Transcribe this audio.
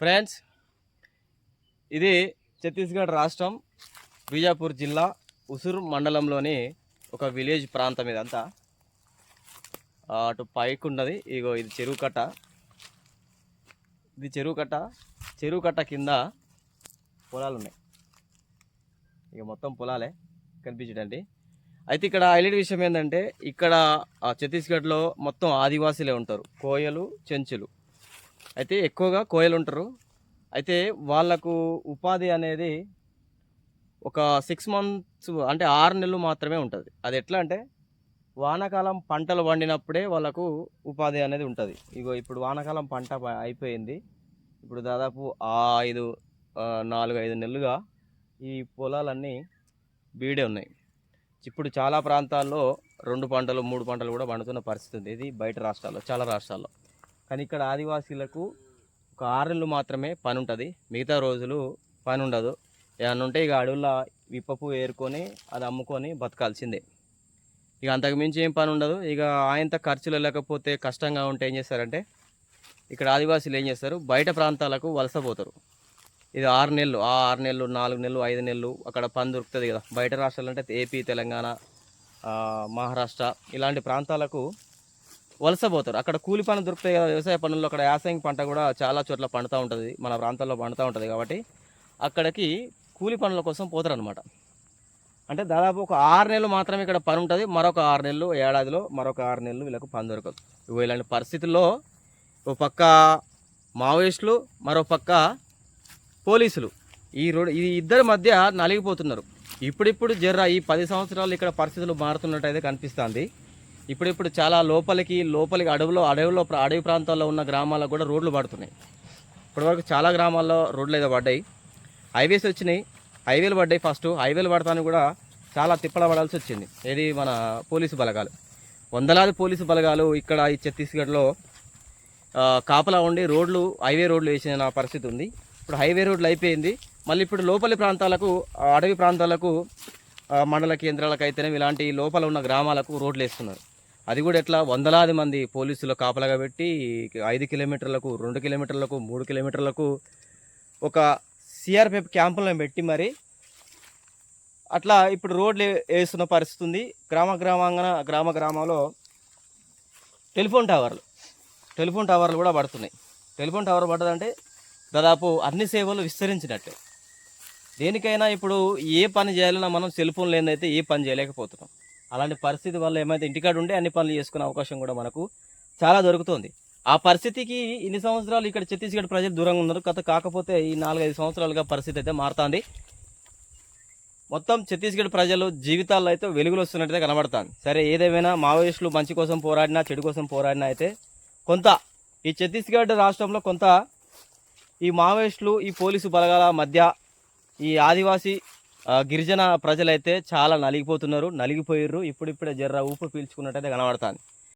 Friends ఇది ఛత్తీస్గఢ్ రాష్ట్రం బీజాపూర్ జిల్లా ఉసురు మండలంలోని ఒక విలేజ్ ప్రాంతం ఇదంతా. అటు పైకి ఉన్నది ఇగో ఇది చెరువు కట్ట ఇది చెరువు కట్ట చెరువు కట్ట కింద పొలాలు ఉన్నాయి ఇక మొత్తం పొలాలే కనిపించడండి అయితే ఇక్కడ హైలైట్ విషయం ఏంటంటే ఇక్కడ ఆ ఛత్తీస్గఢ్లో మొత్తం ఆదివాసీలే ఉంటారు. కోయలు చెంచులు. అయితే ఎక్కువగా కోయలు ఉంటారు. అయితే వాళ్ళకు ఉపాధి అనేది ఒక సిక్స్ మంత్స్ అంటే ఆరు నెలలు మాత్రమే ఉంటుంది. అది ఎట్లా అంటే వానాకాలం పంటలు పండినప్పుడే వాళ్ళకు ఉపాధి అనేది ఉంటుంది. ఇగో ఇప్పుడు వానాకాలం పంట అయిపోయింది. ఇప్పుడు దాదాపు ఐదు నాలుగు ఐదు నెలలుగా ఈ పొలాలన్నీ బీడే ఉన్నాయి. ఇప్పుడు చాలా ప్రాంతాల్లో రెండు పంటలు మూడు పంటలు కూడా పండుతున్న పరిస్థితి ఉంది. ఇది బయట రాష్ట్రాల్లో చాలా రాష్ట్రాల్లో. కానీ ఇక్కడ ఆదివాసీలకు ఒక ఆరు నెలలు మాత్రమే పని ఉంటుంది మిగతా రోజులు పని ఉండదు ఏమన్నా ఉంటే ఇక అడవుల్లో విప్పపు ఏరుకొని అది అమ్ముకొని బతకాల్సిందే. ఇక అంతకుమించి ఏం పని ఉండదు ఇక ఆయంత ఖర్చులు లేకపోతే కష్టంగా ఉంటే ఏం చేస్తారంటే ఇక్కడ ఆదివాసీలు ఏం చేస్తారు? బయట ప్రాంతాలకు వలసపోతారు ఇది ఆరు నెలలు. ఆ ఆరు నెలలు నాలుగు నెలలు ఐదు నెలలు అక్కడ పని దొరుకుతుంది కదా. బయట రాష్ట్రాలు అంటే ఏపీ తెలంగాణ మహారాష్ట్ర ఇలాంటి ప్రాంతాలకు వలసపోతారు. అక్కడ కూలి పని దొరుకుతాయి కదా వ్యవసాయ పనుల్లో అక్కడ యాసంగి పంట కూడా చాలా చోట్ల పండుతూ ఉంటుంది. మన ప్రాంతాల్లో పండుతూ ఉంటుంది కాబట్టి అక్కడికి కూలి పనుల కోసం పోతారు అనమాట అంటే దాదాపు ఒక ఆరు నెలలు మాత్రమే ఇక్కడ పని ఉంటుంది. మరొక ఆరు నెలలు ఏడాదిలో మరొక ఆరు నెలలు వీళ్ళకు పని దొరకదు. ఇలాంటి పరిస్థితుల్లో ఒక పక్క మావోయిస్టులు మరో పక్క పోలీసులు. ఈ రెండు ఈ ఇద్దరి మధ్య నలిగిపోతున్నారు. ఇప్పుడిప్పుడు జర్ర ఈ పది సంవత్సరాలు ఇక్కడ పరిస్థితులు మారుతున్నట్టయితే కనిపిస్తుంది. ఇప్పుడిప్పుడు చాలా లోపలికి లోపలికి అడవిలో అడవిలో అడవి ప్రాంతాల్లో ఉన్న గ్రామాలకు కూడా రోడ్లు పడుతున్నాయి. ఇప్పటివరకు చాలా గ్రామాల్లో రోడ్లు అయితే పడ్డాయి. హైవేస్ వచ్చినాయి. హైవేలు పడ్డాయి ఫస్ట్. హైవేలు పడతానికి కూడా చాలా తిప్పల పడాల్సి వచ్చింది. ఏది మన పోలీసు బలగాలు. వందలాది పోలీసు బలగాలు ఇక్కడ ఈ ఛత్తీస్గఢ్లో కాపలా ఉండి రోడ్లు హైవే రోడ్లు వేసిన పరిస్థితి ఉంది. ఇప్పుడు హైవే రోడ్లు అయిపోయింది. మళ్ళీ ఇప్పుడు లోపలి ప్రాంతాలకు అడవి ప్రాంతాలకు మండల కేంద్రాలకు అయితేనే ఇలాంటి లోపల ఉన్న గ్రామాలకు రోడ్లు వేస్తున్నారు. అది కూడా ఎట్లా? వందలాది మంది పోలీసులు కాపలాగా పెట్టి ఐదు కిలోమీటర్లకు రెండు కిలోమీటర్లకు మూడు కిలోమీటర్లకు ఒక సిఆర్పిఎఫ్ క్యాంపులను పెట్టి మరి అట్లా ఇప్పుడు రోడ్లు వేస్తున్న పరిస్థితి ఉంది. గ్రామ గ్రామాంగన గ్రామ గ్రామంలో టెలిఫోన్ టవర్లు టెలిఫోన్ టవర్లు కూడా పడుతున్నాయి. టెలిఫోన్ టవర్ పడ్డదంటే దాదాపు అన్ని సేవలు విస్తరించినట్టే. దేనికైనా ఇప్పుడు ఏ పని చేయాలన్నా మనం సెల్ ఫోన్ లేదైతే ఏ పని చేయలేకపోతున్నాం. అలాంటి పరిస్థితి వల్ల ఏమైతే ఇంటికాడ ఉంటే అన్ని పనులు చేసుకునే అవకాశం కూడా మనకు చాలా దొరుకుతుంది. ఆ పరిస్థితికి ఇన్ని సంవత్సరాలు ఇక్కడ ఛత్తీస్గఢ్ ప్రజలు దూరంగా ఉన్నారు. కథ కాకపోతే ఈ నాలుగైదు సంవత్సరాలుగా పరిస్థితి అయితే మారుతుంది. మొత్తం ఛత్తీస్గఢ్ ప్రజలు జీవితాల్లో అయితే వెలుగులు వస్తున్నట్టుగా కనబడుతుంది. సరే ఏదేమైనా మావోయిస్టులు మంచి కోసం పోరాడినా చెడు కోసం పోరాడినా అయితే కొంత ఈ ఛత్తీస్గఢ్ రాష్ట్రంలో కొంత ఈ మావోయిస్టులు ఈ పోలీసు బలగాల మధ్య ఈ ఆదివాసీ గిరిజన ప్రజలైతే చాలా నలిగిపోతున్నారు నలిగిపోయిర్రు ఇప్పుడిప్పుడే జర్ర ఊపు పీల్చుకున్నట్టయితే కనబడుతుంది.